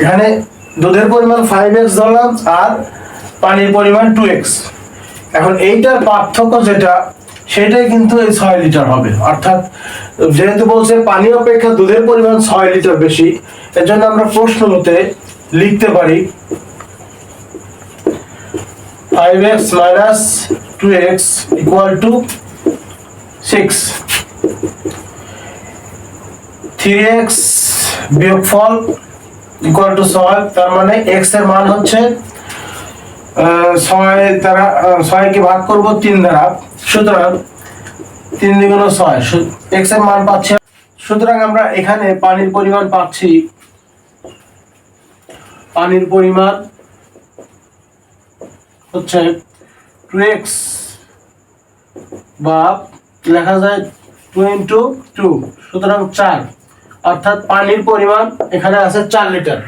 এখানে দুধের পরিমাণ ফাইভ এক্স ধরলাম আর পানির পরিমাণ টু এক্স এখন এইটার পার্থক্য যেটা সেটাই কিন্তু এই ছয় লিটার হবে। অর্থাৎ যেহেতু বলছে পানি অপেক্ষা দুধের পরিমাণ ছয় লিটার বেশি এর জন্য আমরা প্রশ্ন মতে লিখতে পারি five x minus two x equal to six three x বিয়োগফল ইকুয়াল টু ছয়, তার মানে এক্সের মান হচ্ছে ছয় দ্বারা ছয়কে ভাগ করব তিন দ্বারা। সুতরাং তিন দ্বিগুণ ছয় এক্সের মান পাচ্ছি সুতরাং আমরা এখানে পানির পরিমাণ পাচ্ছি, পানির পরিমাণ হচ্ছে টু এক্স বা লেখা যায় টু ইন্টু টু সুতরাং চার। অর্থাৎ পানির পরিমাণ এখানে আছে চার লিটার।